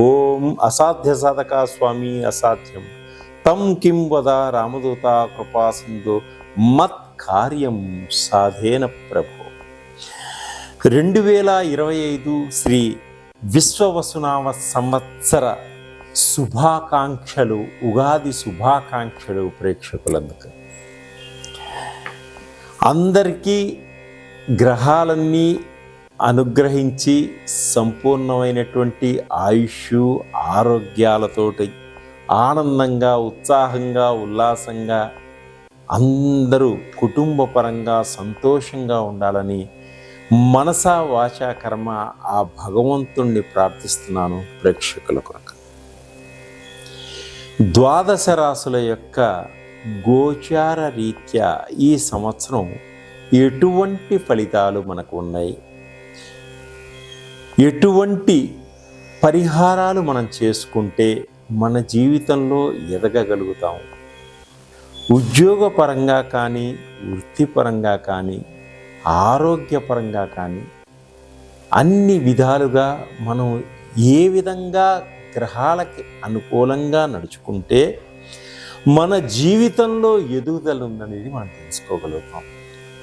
ఓం అసాధ్య సాధక స్వామి అసాధ్యం. తం కిం వద రామదూత కృపా సింధు మత్ కార్యం సాధేన ప్రభు. రెండు వేల ఇరవై ఐదు శ్రీ విశ్వవసునామ సంవత్సర శుభాకాంక్షలు ఉగాది శుభాకాంక్షలు ప్రేక్షకులందుకు అందరికీ గ్రహాలన్నీ అనుగ్రహించి సంపూర్ణమైనటువంటి ఆయుష్ ఆరోగ్యాలతోటి ఆనందంగా ఉత్సాహంగా ఉల్లాసంగా అందరూ కుటుంబపరంగా సంతోషంగా ఉండాలని మనసా వాచా కర్మ ఆ భగవంతుణ్ణి ప్రార్థిస్తున్నాను ప్రేక్షకుల కొరకు. ద్వాదశ రాసుల యొక్క గోచార రీత్యా ఈ సంవత్సరం ఎటువంటి ఫలితాలు మనకు ఉన్నాయి? ఎటువంటి పరిహారాలు మనం చేసుకుంటే మన జీవితంలో ఎదగగలుగుతాం? ఉద్యోగపరంగా కానీ వృత్తిపరంగా కానీ ఆరోగ్యపరంగా కానీ అన్ని విధాలుగా మనం ఏ విధంగా గ్రహాలకి అనుకూలంగా నడుచుకుంటే మన జీవితంలో ఎదుగుదల ఉందనేది మనం తెలుసుకోగలుగుతాం.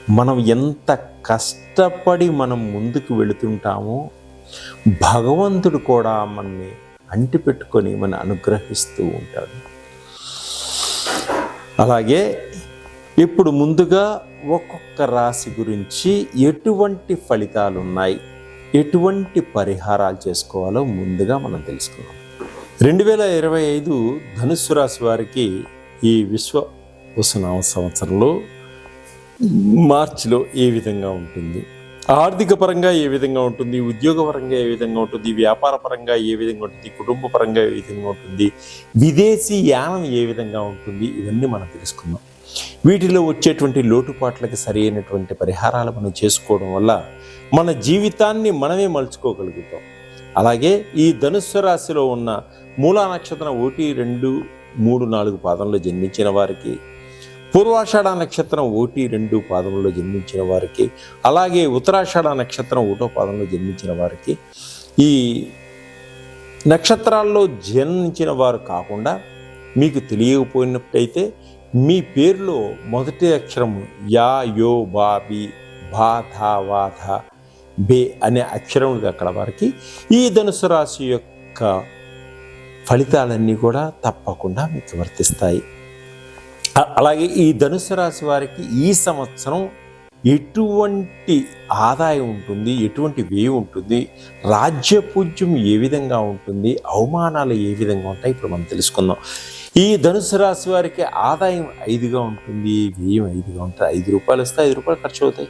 మనం ఎంత కష్టపడి మనం ముందుకు వెళుతుంటామో భగవంతుడు కూడా మనని అంటిపెట్టుకొని మన అనుగ్రహిస్తూ ఉంటాడు. అలాగే ఇప్పుడు ముందుగా ఒక్కొక్క రాశి గురించి ఎటువంటి ఫలితాలు ఉన్నాయి ఎటువంటి పరిహారాలు చేసుకోవాలో ముందుగా మనం తెలుసుకుందాం. రెండు వేల ఇరవై ఐదు ధనుస్సు రాశి వారికి ఈ విశ్వ ఉసనామ సంవత్సరంలో మార్చిలో ఏ విధంగా ఉంటుంది? ఆర్థిక పరంగా ఏ విధంగా ఉంటుంది ఉద్యోగ పరంగా ఏ విధంగా ఉంటుంది వ్యాపార పరంగా ఏ విధంగా ఉంటుంది కుటుంబ పరంగా ఏ విధంగా ఉంటుంది విదేశీ యానం ఏ విధంగా ఉంటుంది ఇవన్నీ మనం తెలుసుకుందాం. వీటిలో వచ్చేటువంటి లోటుపాట్లకి సరి అయినటువంటి పరిహారాలు మనం చేసుకోవడం వల్ల మన జీవితాన్ని మనమే మలుచుకోగలుగుతాం. అలాగే ఈ ధనుస్సు రాశిలో ఉన్న మూలా నక్షత్రం ఒకటి రెండు మూడు నాలుగు పాదంలో జన్మించిన వారికి పూర్వాషాఢ నక్షత్రం ఒకటి రెండు పాదంలో జన్మించిన వారికి అలాగే ఉత్తరాషాఢ నక్షత్రం ఒకటో పాదంలో జన్మించిన వారికి ఈ నక్షత్రాల్లో జన్మించిన వారు కాకుండా మీకు తెలియకపోయినట్టయితే మీ పేరులో మొదటి అక్షరం యా యో బా బి భా ధా వా ధా బే అనే అక్షరం అక్కడ వారికి. ఈ ధనుసు రాశి యొక్క ఫలితాలన్నీ కూడా తప్పకుండా మీకు వర్తిస్తాయి. అలాగే ఈ ధనుసు రాశి వారికి ఈ సంవత్సరం ఎటువంటి ఆదాయం ఉంటుంది ఎటువంటి వ్యయం ఉంటుంది రాజ్యపూజ్యం ఏ విధంగా ఉంటుంది అవమానాలు ఏ విధంగా ఉంటాయి ఇప్పుడు మనం తెలుసుకుందాం. ఈ ధనుసు రాశి వారికి ఆదాయం ఐదుగా ఉంటుంది వ్యయం ఐదుగా ఉంటుంది ఐదు రూపాయలు వస్తే ఐదు రూపాయలు ఖర్చు అవుతాయి.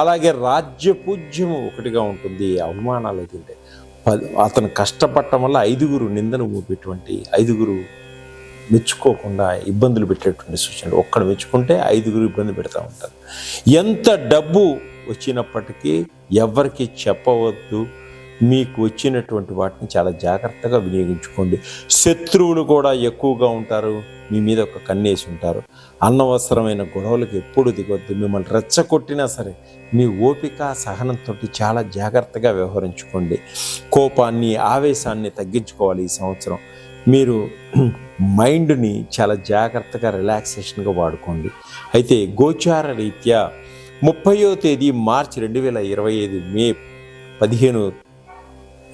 అలాగే రాజ్యపూజ్యం ఒకటిగా ఉంటుంది అవమానాలు అయితే ఉంటాయి. అతను కష్టపడటం వల్ల ఐదుగురు నిందను మోపేటువంటి ఐదుగురు మెచ్చుకోకుండా ఇబ్బందులు పెట్టేటువంటి సూచనలు. ఒక్కడు మెచ్చుకుంటే ఐదుగురు ఇబ్బంది పెడతా ఉంటారు. ఎంత డబ్బు వచ్చినప్పటికీ ఎవరికి చెప్పవద్దు. మీకు వచ్చినటువంటి వాటిని చాలా జాగ్రత్తగా వినియోగించుకోండి. శత్రువులు కూడా ఎక్కువగా ఉంటారు. మీ మీద ఒక కన్నేసి ఉంటారు. అనవసరమైన గొడవలకు ఎప్పుడు దిగొద్దు మిమ్మల్ని రెచ్చగొట్టినా సరే మీ ఓపిక సహనంతో చాలా జాగ్రత్తగా వ్యవహరించుకోండి. కోపాన్ని ఆవేశాన్ని తగ్గించుకోవాలి ఈ సంవత్సరం. మీరు మైండ్ని చాలా జాగ్రత్తగా రిలాక్సేషన్గా వాడుకోండి. అయితే గోచార రీత్యా ముప్పయో తేదీ మార్చి రెండు వేల ఇరవై ఐదు మే పదిహేను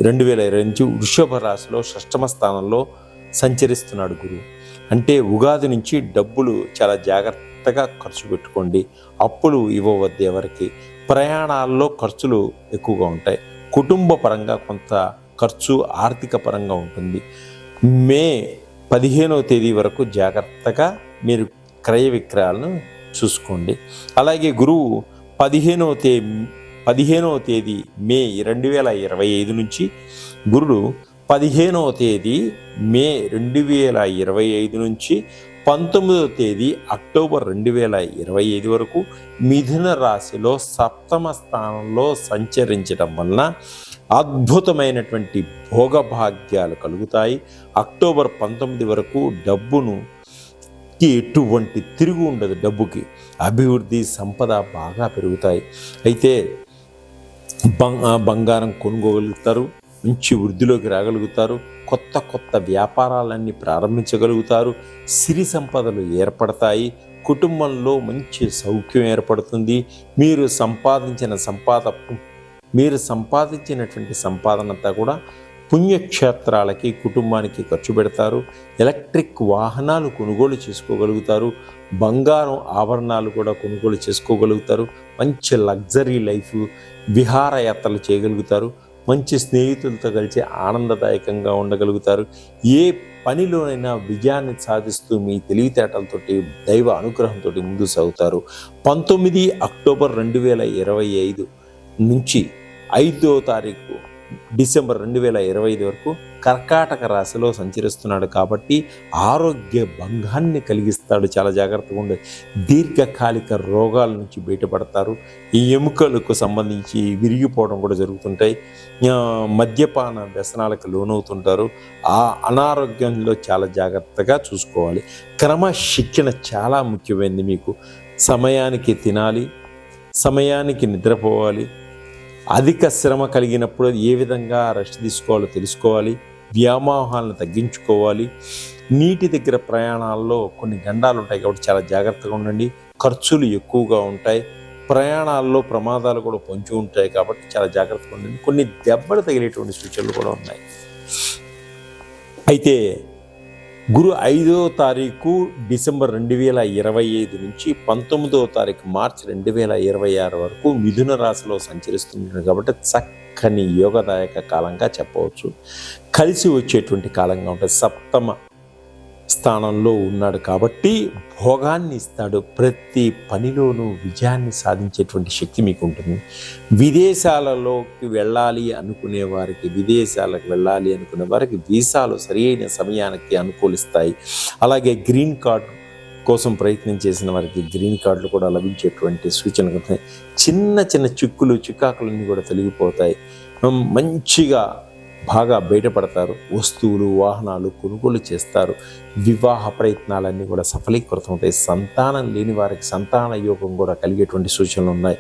రెండు వేల ఇరవై నుంచి వృషభ రాశిలో షష్టమ స్థానంలో సంచరిస్తున్నాడు గురువు అంటే ఉగాది నుంచి డబ్బులు చాలా జాగ్రత్తగా ఖర్చు పెట్టుకోండి. అప్పులు ఇవ్వవద్దు ఎవరికి. ప్రయాణాల్లో ఖర్చులు ఎక్కువగా ఉంటాయి. కుటుంబ పరంగా కొంత ఖర్చు ఆర్థిక పరంగా ఉంటుంది. మే పదిహేనవ తేదీ వరకు జాగ్రత్తగా మీరు క్రయ విక్రయాలను చూసుకోండి. అలాగే గురువు పదిహేనవ తే పదిహేనవ తేదీ మే రెండు వేల ఇరవై ఐదు నుంచి గురుడు పదిహేనవ తేదీ మే రెండు వేల ఇరవై ఐదు నుంచి పంతొమ్మిదవ తేదీ అక్టోబర్ రెండు వేల ఇరవై ఐదు వరకు మిథున రాశిలో సప్తమ స్థానంలో సంచరించడం వలన అద్భుతమైనటువంటి భోగభాగ్యాలు కలుగుతాయి. అక్టోబర్ పంతొమ్మిది వరకు డబ్బును కి ఎటువంటి తిరుగు ఉండదు డబ్బుకి. అభివృద్ధి సంపద బాగా పెరుగుతాయి. అయితే బంగ్ బంగారం కొనుగోగలుగుతారు మంచి వృద్ధిలోకి రాగలుగుతారు కొత్త కొత్త వ్యాపారాలన్నీ ప్రారంభించగలుగుతారు సిరి సంపదలు ఏర్పడతాయి కుటుంబంలో మంచి సౌఖ్యం ఏర్పడుతుంది మీరు సంపాదించిన సంపాద మీరు సంపాదించినటువంటి సంపాదన అంతా కూడా పుణ్యక్షేత్రాలకి కుటుంబానికి ఖర్చు పెడతారు. ఎలక్ట్రిక్ వాహనాలు కొనుగోలు చేసుకోగలుగుతారు. బంగారం ఆభరణాలు కూడా కొనుగోలు చేసుకోగలుగుతారు. మంచి లగ్జరీ లైఫ్ విహారయాత్రలు చేయగలుగుతారు. మంచి స్నేహితులతో కలిసి ఆనందదాయకంగా ఉండగలుగుతారు. ఏ పనిలోనైనా విజయాన్ని సాధిస్తూ మీ తెలివితేటలతోటి దైవ అనుగ్రహంతో ముందు సాగుతారు. పంతొమ్మిది అక్టోబర్ రెండు వేల ఇరవై ఐదు నుంచి ఐదో తారీఖు డిసెంబర్ రెండు వేల ఇరవై ఐదు వరకు కర్కాటక రాశిలో సంచరిస్తున్నాడు కాబట్టి ఆరోగ్య భంగాన్ని కలిగిస్తాడు. చాలా జాగ్రత్తగా ఉండే. దీర్ఘకాలిక రోగాల నుంచి బయటపడతారు. ఈ ఎముకలకు సంబంధించి విరిగిపోవడం కూడా జరుగుతుంటాయి. మద్యపాన వ్యసనాలకు లోనవుతుంటారు. ఆ అనారోగ్యంలో చాలా జాగ్రత్తగా చూసుకోవాలి. క్రమశిక్షణ చాలా ముఖ్యమైనది మీకు. సమయానికి తినాలి. సమయానికి నిద్రపోవాలి. అధిక శ్రమ కలిగినప్పుడు ఏ విధంగా రెస్ట్ తీసుకోవాలో తెలుసుకోవాలి వ్యామోహాలను తగ్గించుకోవాలి. నీటి దగ్గర ప్రయాణాల్లో కొన్ని గండాలు ఉంటాయి కాబట్టి చాలా జాగ్రత్తగా ఉండండి. ఖర్చులు ఎక్కువగా ఉంటాయి. ప్రయాణాల్లో ప్రమాదాలు కూడా పొంచి ఉంటాయి కాబట్టి చాలా జాగ్రత్తగా ఉండండి. కొన్ని దెబ్బలు తగిలేటువంటి సూచనలు కూడా ఉన్నాయి. అయితే గురు ఐదో తారీఖు డిసెంబర్ రెండు వేల ఇరవై ఐదు నుంచి పంతొమ్మిదో తారీఖు మార్చి రెండు వేల ఇరవై ఆరు వరకు మిథున రాశిలో సంచరిస్తున్నాడు కాబట్టి చక్కని యోగదాయక కాలంగా చెప్పవచ్చు. కలిసి వచ్చేటువంటి కాలంగా ఉంటుంది. సప్తమ స్థానంలో ఉన్నాడు కాబట్టి భోగాన్ని ఇస్తాడు. ప్రతి పనిలోనూ విజయాన్ని సాధించేటువంటి శక్తి మీకు ఉంటుంది విదేశాలలోకి వెళ్ళాలి అనుకునే వారికి విదేశాలకు వెళ్ళాలి అనుకునే వారికి వీసాలు సరైన సమయానికి అనుకూలిస్తాయి. అలాగే గ్రీన్ కార్డ్ కోసం ప్రయత్నం చేసిన వారికి గ్రీన్ కార్డులు కూడా లభించేటువంటి సూచనలు ఉన్నాయి. చిన్న చిన్న చిక్కులు చికాకులన్నీ కూడా తొలగిపోతాయి. మంచిగా బాగా బయటపడతారు. వస్తువులు వాహనాలు కొనుగోలు చేస్తారు. వివాహ ప్రయత్నాలన్నీ కూడా సఫలీకృతమవుతాయి. సంతానం లేని వారికి సంతాన యోగం కూడా కలిగేటువంటి సూచనలు ఉన్నాయి.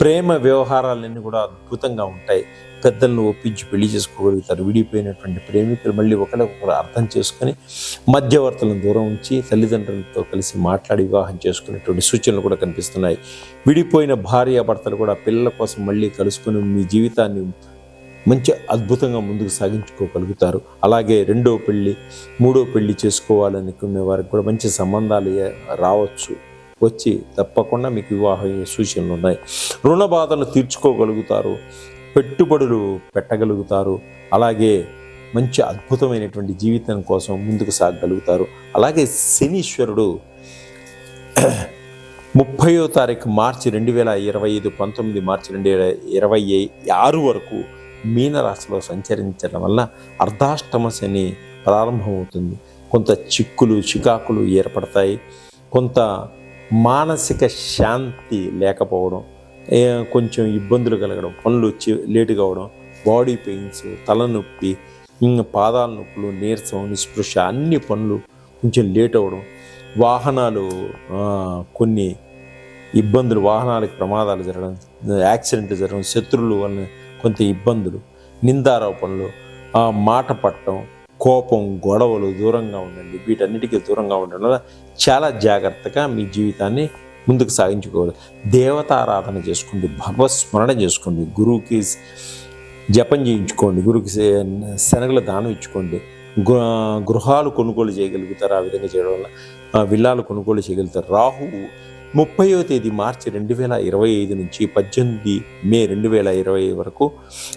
ప్రేమ వ్యవహారాలన్నీ కూడా అద్భుతంగా ఉంటాయి. పెద్దలను ఒప్పించి పెళ్ళి చేసుకోగలుగుతారు. విడిపోయినటువంటి ప్రేమికులు మళ్ళీ ఒకరికొకరు అర్థం చేసుకొని మధ్యవర్తులను దూరం ఉంచి తల్లిదండ్రులతో కలిసి మాట్లాడి వివాహం చేసుకునేటువంటి సూచనలు కూడా కనిపిస్తున్నాయి. విడిపోయిన భార్యాభర్తలు కూడా పిల్లల కోసం మళ్ళీ కలుసుకొని మీ జీవితాన్ని మంచి అద్భుతంగా ముందుకు సాగించుకోగలుగుతారు. అలాగే రెండో పెళ్ళి మూడో పెళ్ళి చేసుకోవాలనుకునే వారికి కూడా మంచి సంబంధాలు రావచ్చు. వచ్చి తప్పకుండా మీకు వివాహ సూచనలు ఉన్నాయి. రుణ బాధలు తీర్చుకోగలుగుతారు. పెట్టుబడులు పెట్టగలుగుతారు. అలాగే మంచి అద్భుతమైనటువంటి జీవితం కోసం ముందుకు సాగగలుగుతారు అలాగే శనీశ్వరుడు ముప్పయో తారీఖు మార్చి రెండు వేల ఇరవై ఐదు పంతొమ్మిది మార్చి రెండు వేల ఇరవై ఆరు వరకు మీనరాశిలో సంచరించడం వల్ల అర్ధాష్టమ శని ప్రారంభమవుతుంది. కొంత చిక్కులు చికాకులు ఏర్పడతాయి. కొంత మానసిక శాంతి లేకపోవడం కొంచెం ఇబ్బందులు కలగడం పనులు వచ్చి లేటు కావడం బాడీ పెయిన్స్ తలనొప్పి ఇంకా పాదాల నొప్పులు నీరసం నిస్పృశ అన్ని పనులు కొంచెం లేట్ అవ్వడం వాహనాలు కొన్ని ఇబ్బందులు వాహనాలకు ప్రమాదాలు జరగడం యాక్సిడెంట్ జరగడం శత్రువులు వల్ల కొంత ఇబ్బందులు నిందారోపణలు ఆ, మాట పట్టడం కోపం గొడవలు దూరంగా ఉండండి వీటన్నిటికీ దూరంగా ఉండడం వల్ల చాలా జాగ్రత్తగా మీ జీవితాన్ని ముందుకు సాగించుకోవాలి. దేవతారాధన చేసుకోండి భగవస్మరణ చేసుకోండి గురువుకి జపం చేయించుకోండి గురువుకి శనగలు శనగల దానం ఇచ్చుకోండి. గృహాలు కొనుగోలు చేయగలుగుతారు ఆ విధంగా చేయడం వల్ల విల్లాలు కొనుగోలు చేయగలుగుతారు. రాహువు ముప్పయో తేదీ మార్చి రెండు వేల ఇరవై ఐదు నుంచి పద్దెనిమిది మే రెండు వేల ఇరవై వరకు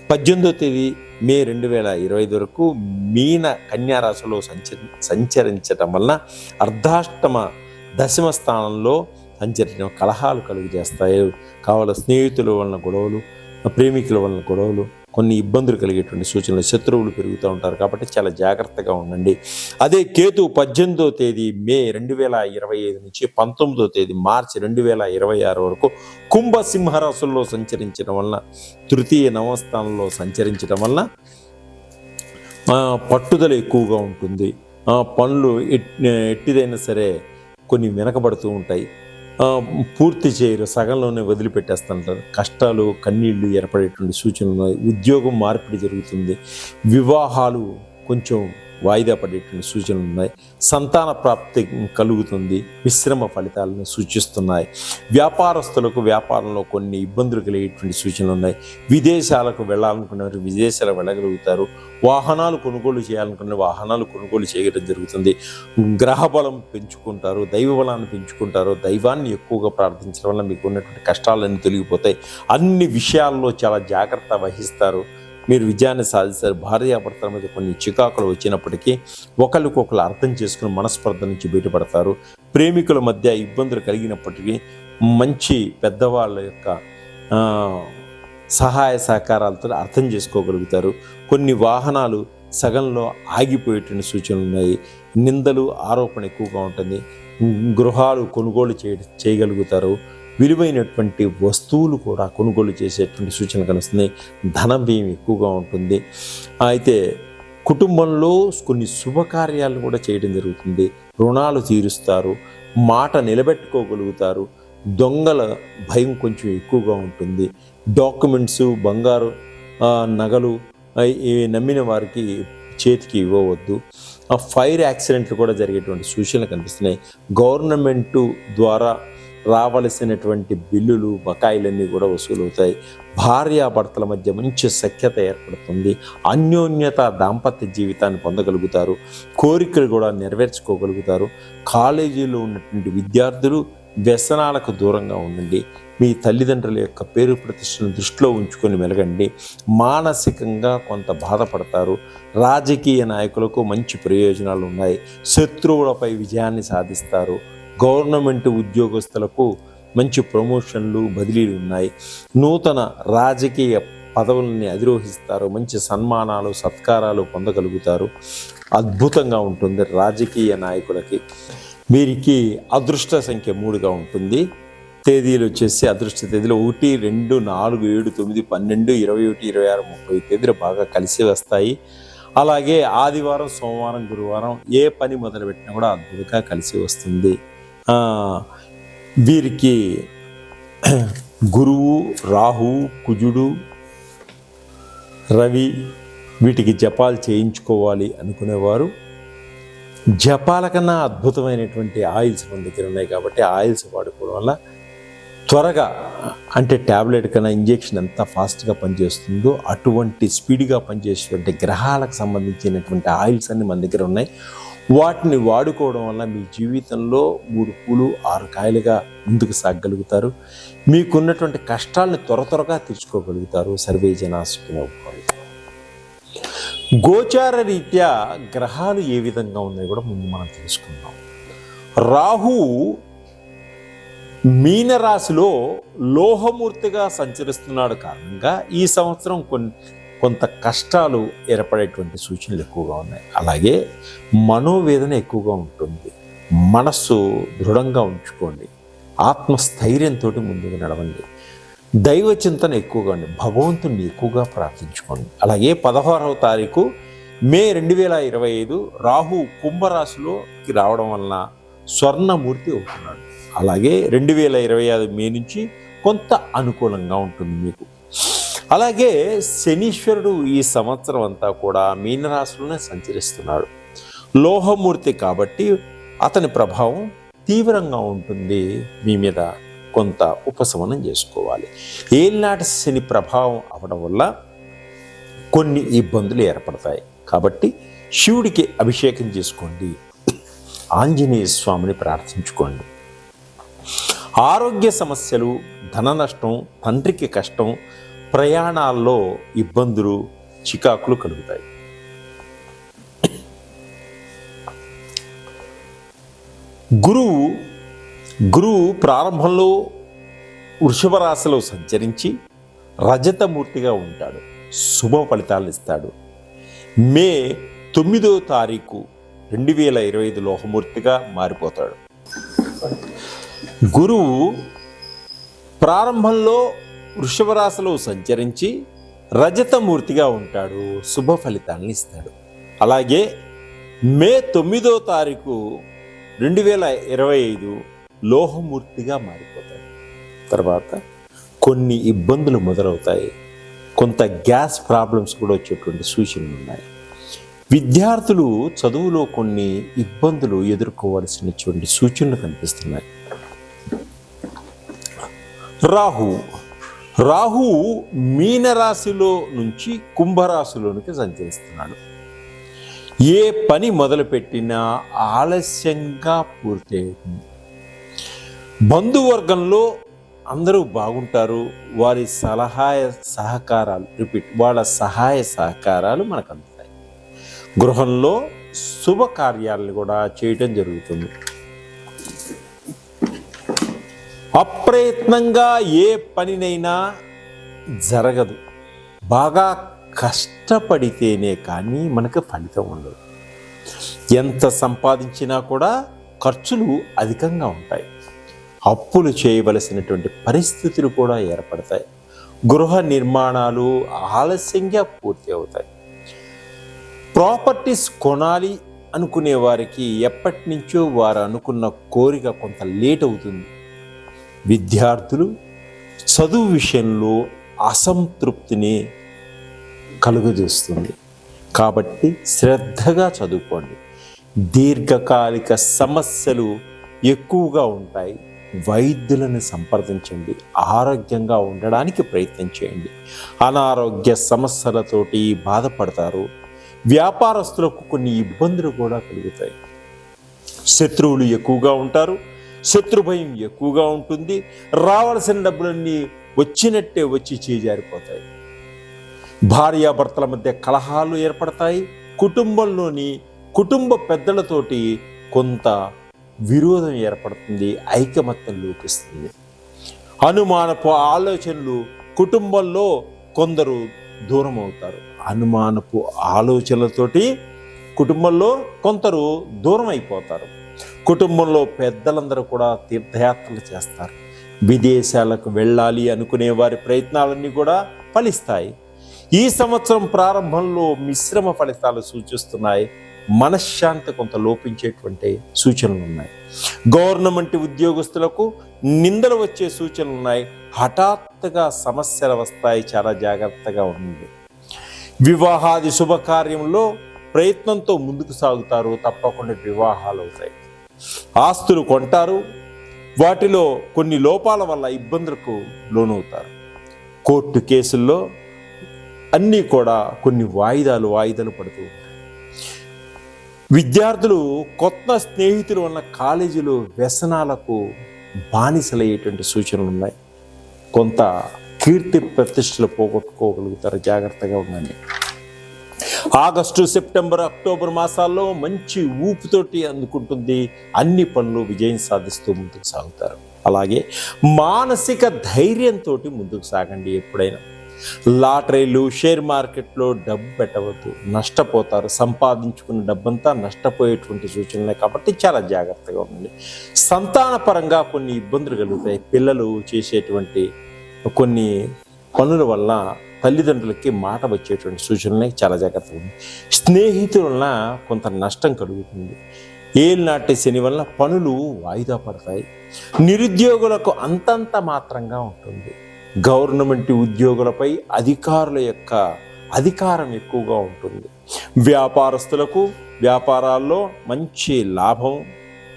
పద్దెనిమిదో తేదీ మే రెండు వేల ఇరవై ఐదు వరకు మీన కన్యారాశిలో సంచ సంచరించటం వలన అర్ధాష్టమ దశమ స్థానంలో సంచరించడం కలహాలు కలుగు చేస్తాయి కావాల స్నేహితుల వలన గొడవలు ప్రేమికుల వలన గొడవలు కొన్ని ఇబ్బందులు కలిగేటువంటి సూచనలు శత్రువులు పెరుగుతూ ఉంటారు కాబట్టి చాలా జాగ్రత్తగా ఉండండి. అదే కేతు పద్దెనిమిదో తేదీ మే రెండు వేల ఇరవై ఐదు నుంచి పంతొమ్మిదో తేదీ మార్చి రెండు వేల ఇరవై ఆరు వరకు కుంభసింహరాశుల్లో సంచరించడం వలన తృతీయ నవస్థానంలో సంచరించడం వలన పట్టుదల ఎక్కువగా ఉంటుంది. పనులు ఎట్- ఎట్టిదైనా సరే కొన్ని వెనకబడుతూ ఉంటాయి. పూర్తి చేయరు సగంలోనే వదిలిపెట్టేస్తుంటారు. కష్టాలు కన్నీళ్ళు ఏర్పడేటువంటి సూచనలు ఉన్నాయి. ఉద్యోగం మార్పిడి జరుగుతుంది. వివాహాలు కొంచెం వాయిదా పడేటువంటి సూచనలు ఉన్నాయి. సంతాన ప్రాప్తి కలుగుతుంది. మిశ్రమ ఫలితాలను సూచిస్తున్నాయి. వ్యాపారస్తులకు వ్యాపారంలో కొన్ని ఇబ్బందులు కలిగేటువంటి సూచనలు ఉన్నాయి. విదేశాలకు వెళ్ళాలనుకున్న వారు విదేశాలకు వెళ్ళగలుగుతారు. వాహనాలు కొనుగోలు చేయాలనుకున్న వాహనాలు కొనుగోలు చేయడం జరుగుతుంది. గ్రహ బలం పెంచుకుంటారు దైవ బలాన్ని పెంచుకుంటారు దైవాన్ని ఎక్కువగా ప్రార్థించడం వల్ల మీకు ఉన్నటువంటి కష్టాలన్నీ తొలగిపోతాయి. అన్ని విషయాల్లో చాలా జాగ్రత్త వహిస్తారు. మీరు విజయాన్ని సాధిస్తారు. భార్యాభర్తల మీద కొన్ని చికాకులు వచ్చినప్పటికీ ఒకరికొకరు అర్థం చేసుకుని మనస్పర్ధ నుంచి బయటపడతారు. ప్రేమికుల మధ్య ఇబ్బందులు కలిగినప్పటికీ మంచి పెద్దవాళ్ళ యొక్క సహాయ సహకారాలతో అర్థం చేసుకోగలుగుతారు. కొన్ని వాహనాలు సగంలో ఆగిపోయేటువంటి సూచనలు ఉన్నాయి. నిందలు ఆరోపణ ఎక్కువగా ఉంటుంది. గృహాలు కొనుగోలు చేయ చేయగలుగుతారు. విలువైనటువంటి వస్తువులు కూడా కొనుగోలు చేసేటువంటి సూచనలు కనిపిస్తున్నాయి. ధనం వ్యయం ఎక్కువగా ఉంటుంది. అయితే కుటుంబంలో కొన్ని శుభకార్యాలు కూడా చేయడం జరుగుతుంది. రుణాలు తీరుస్తారు. మాట నిలబెట్టుకోగలుగుతారు. దొంగల భయం కొంచెం ఎక్కువగా ఉంటుంది. డాక్యుమెంట్స్ బంగారు నగలు ఇవి నమ్మిన వారికి చేతికి ఇవ్వవద్దు. ఆ ఫైర్ యాక్సిడెంట్లు కూడా జరిగేటువంటి సూచనలు కనిపిస్తున్నాయి. గవర్నమెంటు ద్వారా రావలసినటువంటి బిల్లులు బకాయిలన్నీ కూడా వసూలవుతాయి. భార్యాభర్తల మధ్య మంచి సఖ్యత ఏర్పడుతుంది. అన్యోన్యత దాంపత్య జీవితాన్ని పొందగలుగుతారు. కోరికలు కూడా నెరవేర్చుకోగలుగుతారు. కాలేజీలో ఉన్నటువంటి విద్యార్థులు వ్యసనాలకు దూరంగా ఉండండి. మీ తల్లిదండ్రుల యొక్క పేరు ప్రతిష్టను దృష్టిలో ఉంచుకొని మెలగండి. మానసికంగా కొంత బాధపడతారు. రాజకీయ నాయకులకు మంచి ప్రయోజనాలు ఉన్నాయి. శత్రువులపై విజయాన్ని సాధిస్తారు. గవర్నమెంట్ ఉద్యోగస్తులకు మంచి ప్రమోషన్లు బదిలీలు ఉన్నాయి. నూతన రాజకీయ పదవుల్ని అధిరోహిస్తారు. మంచి సన్మానాలు సత్కారాలు పొందగలుగుతారు. అద్భుతంగా ఉంటుంది రాజకీయ నాయకులకి. వీరికి అదృష్ట సంఖ్య మూడుగా ఉంటుంది. తేదీలు వచ్చేసి అదృష్ట తేదీలు ఒకటి రెండు నాలుగు ఏడు తొమ్మిది పన్నెండు ఇరవై ఒకటి ఇరవై ఆరు ముప్పై తేదీలు బాగా కలిసి వస్తాయి. అలాగే ఆదివారం సోమవారం గురువారం ఏ పని మొదలుపెట్టినా కూడా అద్భుతంగా కలిసి వస్తుంది. వీరికి గురువు రాహు కుజుడు రవి వీటికి జపాలు చేయించుకోవాలి అనుకునేవారు. జపాల కన్నా అద్భుతమైనటువంటి ఆయిల్స్ మన దగ్గర ఉన్నాయి కాబట్టి ఆయిల్స్ వాడుకోవడం వల్ల త్వరగా అంటే ట్యాబ్లెట్ కన్నా ఇంజెక్షన్ ఎంత ఫాస్ట్గా పనిచేస్తుందో అటువంటి స్పీడ్గా పనిచేసేటువంటి గ్రహాలకు సంబంధించినటువంటి ఆయిల్స్ అన్ని మన దగ్గర ఉన్నాయి. వాటిని వాడుకోవడం వల్ల మీ జీవితంలో మూడు పూలు ఆరు కాయలుగా ముందుకు సాగగలుగుతారు. మీకున్నటువంటి కష్టాలను త్వర త్వరగా తీర్చుకోగలుగుతారు. సర్వే జనాసుకునే గోచార రీత్యా గ్రహాలు ఏ విధంగా ఉన్నాయో కూడా ముందు మనం తెలుసుకుందాం. రాహు మీనరాశిలో లోహమూర్తిగా సంచరిస్తున్నాడు కారణంగా ఈ సంవత్సరం కొన్ని కొంత కష్టాలు ఏర్పడేటువంటి సూచనలు ఎక్కువగా ఉన్నాయి. అలాగే మనోవేదన ఎక్కువగా ఉంటుంది. మనస్సు దృఢంగా ఉంచుకోండి. ఆత్మస్థైర్యంతో ముందుకు నడవండి. దైవ చింతన ఎక్కువగా ఉండి భగవంతుని ఎక్కువగా ప్రార్థించుకోండి. అలాగే పదహారవ తారీఖు మే రెండు వేల ఇరవై ఐదు రాహు కుంభరాశిలోకి రావడం వలన స్వర్ణమూర్తి అవుతున్నాడు. అలాగే రెండు వేల ఇరవై ఐదు మే నుంచి కొంత అనుకూలంగా ఉంటుంది మీకు. అలాగే శనీశ్వరుడు ఈ సంవత్సరం అంతా కూడా మీనరాశిలోనే సంచరిస్తున్నాడు. లోహమూర్తి కాబట్టి అతని ప్రభావం తీవ్రంగా ఉంటుంది. మీ మీద కొంత ఉపశమనం చేసుకోవాలి. ఏలినాటి శని ప్రభావం అవడం వల్ల కొన్ని ఇబ్బందులు ఏర్పడతాయి. కాబట్టి శివుడికి అభిషేకం చేసుకోండి. ఆంజనేయ స్వామిని ప్రార్థించుకోండి. ఆరోగ్య సమస్యలు ధన నష్టం తండ్రికి కష్టం ప్రయాణాల్లో ఇబ్బందులు చికాకులు కలుగుతాయి. గురువు గురువు ప్రారంభంలో వృషభ రాశిలో సంచరించి రజతమూర్తిగా ఉంటాడు. శుభ ఫలితాలు ఇస్తాడు. మే తొమ్మిదో తారీఖు రెండు వేల ఇరవై ఐదు లోహమూర్తిగా మారిపోతాడు. గురువు ప్రారంభంలో వృషభరాశిలో సంచరించి రజతమూర్తిగా ఉంటాడు. శుభ ఫలితాలను ఇస్తాడు. అలాగే మే తొమ్మిదో తారీఖు రెండు వేల ఇరవై ఐదు లోహమూర్తిగా మారిపోతాడు. తర్వాత కొన్ని ఇబ్బందులు మొదలవుతాయి. కొంత గ్యాస్ ప్రాబ్లమ్స్ కూడా వచ్చేటువంటి సూచనలు ఉన్నాయి. విద్యార్థులు చదువులో కొన్ని ఇబ్బందులు ఎదుర్కోవాల్సినటువంటి సూచనలు కనిపిస్తున్నాయి. రాహు రాహు మీనరాశిలో నుంచి కుంభరాశిలోనికి సంచరిస్తున్నాడు. ఏ పని మొదలుపెట్టినా ఆలస్యంగా పూర్తవుతుంది బంధువర్గంలో అందరూ బాగుంటారు. వారి సలహాయ సహకారాలు రిపీట్ వాళ్ళ సహాయ సహకారాలు మనకు అందుతాయి. గృహంలో శుభకార్యాలను కూడా చేయటం జరుగుతుంది. అప్రయత్నంగా ఏ పనినైనా జరగదు. బాగా కష్టపడితేనే కానీ మనకు ఫలితం ఉండదు. ఎంత సంపాదించినా కూడా ఖర్చులు అధికంగా ఉంటాయి. అప్పులు చేయవలసినటువంటి పరిస్థితులు కూడా ఏర్పడతాయి. గృహ నిర్మాణాలు ఆలస్యంగా పూర్తి అవుతాయి. ప్రాపర్టీస్ కొనాలి అనుకునే వారికి ఎప్పటి నుంచో వారు అనుకున్న కోరిక కొంత లేట్ అవుతుంది. విద్యార్థులు చదువు విషయంలో అసంతృప్తిని కలుగజేస్తుంది. కాబట్టి శ్రద్ధగా చదువుకోండి. దీర్ఘకాలిక సమస్యలు ఎక్కువగా ఉంటాయి. వైద్యులను సంప్రదించండి. ఆరోగ్యంగా ఉండడానికి ప్రయత్నం చేయండి. అనారోగ్య సమస్యలతోటి బాధపడతారు. వ్యాపారస్తులకు కొన్ని ఇబ్బందులు కూడా కలుగుతాయి. శత్రువులు ఎక్కువగా ఉంటారు. శత్రు భయం ఎక్కువగా ఉంటుంది. రావాల్సిన డబ్బులన్నీ వచ్చినట్టే వచ్చి చేజారిపోతాయి. భార్యాభర్తల మధ్య కలహాలు ఏర్పడతాయి. కుటుంబంలోని కుటుంబ పెద్దలతోటి కొంత విరోధం ఏర్పడుతుంది ఐకమత్యం లోపిస్తుంది. అనుమానపు ఆలోచనలు కుటుంబంలో కొందరు దూరం అవుతారు అనుమానపు ఆలోచనలతోటి కుటుంబంలో కొందరు దూరం అయిపోతారు కుటుంబంలో పెద్దలందరూ కూడా తీర్థయాత్రలు చేస్తారు. విదేశాలకు వెళ్ళాలి అనుకునే వారి ప్రయత్నాలన్నీ కూడా ఫలిస్తాయి. ఈ సంవత్సరం ప్రారంభంలో మిశ్రమ ఫలితాలు సూచిస్తున్నాయి. మనశ్శాంతి కొంత లోపించేటువంటి సూచనలు ఉన్నాయి. గవర్నమెంట్ ఉద్యోగస్తులకు నిందలు వచ్చే సూచనలు ఉన్నాయి. హఠాత్తుగా సమస్యలు వస్తాయి. చాలా జాగ్రత్తగా ఉంది వివాహాది శుభకార్యంలో ప్రయత్నంతో ముందుకు సాగుతారు. తప్పకుండా వివాహాలు అవుతాయి. ఆస్తులు కొంటారు. వాటిలో కొన్ని లోపాల వల్ల ఇబ్బందులకు లోనవుతారు. కోర్టు కేసుల్లో అన్నీ కూడా కొన్ని వాయిదాలు వాయిదాలు పడుతూ ఉంటాయి. విద్యార్థులు కొత్త స్నేహితులు ఉన్న కాలేజీలో వ్యసనాలకు బానిసలయ్యేటువంటి సూచనలు ఉన్నాయి. కొంత కీర్తి ప్రతిష్టలు పోగొట్టుకోగలుగుతారు జాగ్రత్తగా ఉండండి. ఆగస్టు సెప్టెంబర్ అక్టోబర్ మాసాల్లో మంచి ఊపుతోటి అందుకుంటుంది. అన్ని పనులు విజయం సాధిస్తూ ముందుకు సాగుతారు. అలాగే మానసిక ధైర్యంతో ముందుకు సాగండి ఎప్పుడైనా. లాటరీలు షేర్ మార్కెట్లో డబ్బు పెట్టవద్దు. నష్టపోతారు. సంపాదించుకున్న డబ్బంతా నష్టపోయేటువంటి సూచనలే కాబట్టి చాలా జాగ్రత్తగా ఉండండి. సంతానపరంగా కొన్ని ఇబ్బందులు కలుగుతాయి. పిల్లలు చేసేటువంటి కొన్ని పనుల వల్ల తల్లిదండ్రులకి మాట వచ్చేటువంటి సూచనలే చాలా జాగ్రత్తగా ఉంది. స్నేహితుల కొంత నష్టం కలుగుతుంది. ఏలినాటి శని వలన పనులు వాయిదా పడతాయి. నిరుద్యోగులకు అంతంత మాత్రంగా ఉంటుంది. గవర్నమెంట్ ఉద్యోగులపై అధికారుల యొక్క అధికారం ఎక్కువగా ఉంటుంది. వ్యాపారస్తులకు వ్యాపారాల్లో మంచి లాభం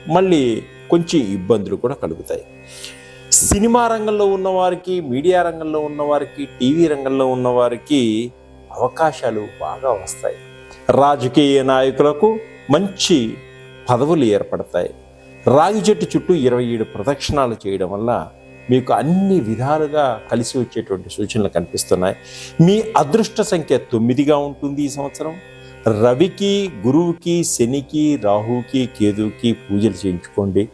మళ్ళీ కొంచెం ఇబ్బందులు కూడా కలుగుతాయి. సినిమా రంగంలో ఉన్నవారికి మీడియా రంగంలో ఉన్నవారికి టీవీ రంగంలో ఉన్నవారికి అవకాశాలు బాగా వస్తాయి. రాజకీయ నాయకులకు మంచి పదవులు ఏర్పడతాయి. రాగి చెట్టు చుట్టూ ఇరవై ఏడు ప్రదక్షిణాలు చేయడం వల్ల మీకు అన్ని విధాలుగా కలిసి వచ్చేటువంటి సూచనలు కనిపిస్తున్నాయి. మీ అదృష్ట సంఖ్య తొమ్మిదిగా ఉంటుంది ఈ సంవత్సరం. రవికి గురువుకి శనికి రాహుకి కేతువుకి పూజలు చేయించుకోండి.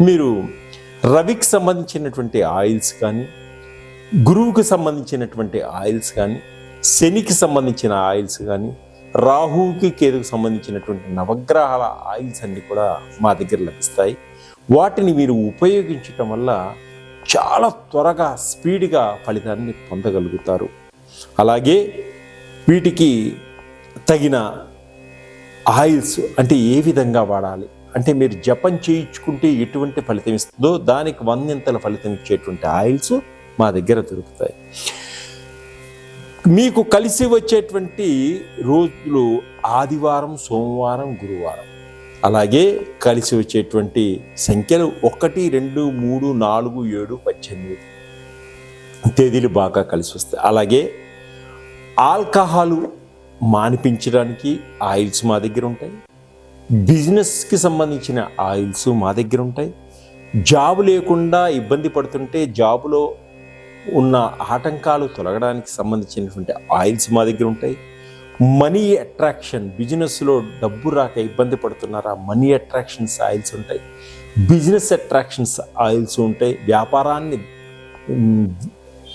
మీరు రవికి సంబంధించినటువంటి ఆయిల్స్ కానీ గురువుకి సంబంధించినటువంటి ఆయిల్స్ కానీ శనికి సంబంధించిన ఆయిల్స్ కానీ రాహుకి కేతుకు సంబంధించినటువంటి నవగ్రహాల ఆయిల్స్ అన్నీ కూడా మా దగ్గర లభిస్తాయి. వాటిని మీరు ఉపయోగించటం వల్ల చాలా త్వరగా స్పీడ్గా ఫలితాన్ని పొందగలుగుతారు. అలాగే వీటికి తగిన ఆయిల్స్ అంటే ఏ విధంగా వాడాలి? అంటే మీరు జపం చేయించుకుంటే ఎటువంటి ఫలితం ఇస్తుందో దానికి వందింతల ఫలితం ఇచ్చేటువంటి ఆయిల్స్ మా దగ్గర దొరుకుతాయి. మీకు కలిసి వచ్చేటువంటి రోజులు ఆదివారం సోమవారం గురువారం. అలాగే కలిసి వచ్చేటువంటి సంఖ్యలు ఒకటి రెండు మూడు నాలుగు ఏడు పద్దెనిమిది తేదీలు బాగా కలిసి వస్తాయి. అలాగే ఆల్కహాలు మానిపించడానికి ఆయిల్స్ మా దగ్గర ఉంటాయి. బిజినెస్కి సంబంధించిన ఆయిల్స్ మా దగ్గర ఉంటాయి. జాబ్ లేకుండా ఇబ్బంది పడుతుంటే జాబులో ఉన్న ఆటంకాలు తొలగడానికి సంబంధించినటువంటి ఆయిల్స్ మా దగ్గర ఉంటాయి. మనీ అట్రాక్షన్ బిజినెస్లో డబ్బు రాక ఇబ్బంది పడుతున్నారా? మనీ అట్రాక్షన్స్ ఆయిల్స్ ఉంటాయి. బిజినెస్ అట్రాక్షన్స్ ఆయిల్స్ ఉంటాయి. వ్యాపారాన్ని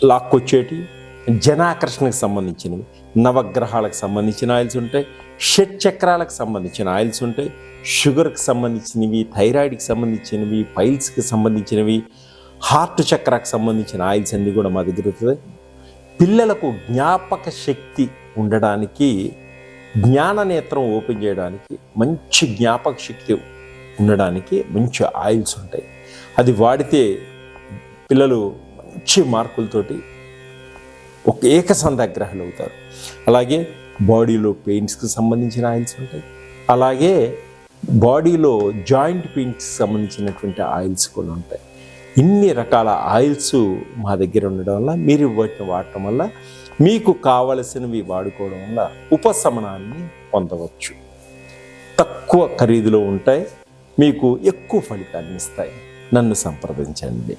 లాక్కొచ్చేటి జనాకర్షణకు సంబంధించినవి నవగ్రహాలకు సంబంధించిన ఆయిల్స్ ఉంటాయి. షట్ చక్రాలకు సంబంధించిన ఆయిల్స్ ఉంటాయి. షుగర్కి సంబంధించినవి థైరాయిడ్కి సంబంధించినవి పైల్స్కి సంబంధించినవి హార్ట్ చక్రాకు సంబంధించిన ఆయిల్స్ అన్నీ కూడా మా దగ్గర దొరుకుతాయి పిల్లలకు జ్ఞాపక శక్తి ఉండడానికి జ్ఞాన నేత్రం ఓపెన్ చేయడానికి మంచి జ్ఞాపక శక్తి ఉండడానికి మంచి ఆయిల్స్ ఉంటాయి. అది వాడితే పిల్లలు మంచి మార్కులతోటి ఒక ఏకసంధాగ్రహాలు అవుతారు అలాగే బాడీలో పెయిన్స్కి సంబంధించిన ఆయిల్స్ ఉంటాయి. అలాగే బాడీలో జాయింట్ పెయిన్స్కి సంబంధించినటువంటి ఆయిల్స్ కూడా ఉంటాయి. ఇన్ని రకాల ఆయిల్స్ మా దగ్గర ఉండడం వల్ల మీరు వాటిని వాడటం వల్ల మీకు కావలసినవి వాడుకోవడం వల్ల ఉపశమనాన్ని పొందవచ్చు. తక్కువ ఖరీదులో ఉంటాయి. మీకు ఎక్కువ ఫలితాన్ని ఇస్తాయి. నన్ను సంప్రదించండి.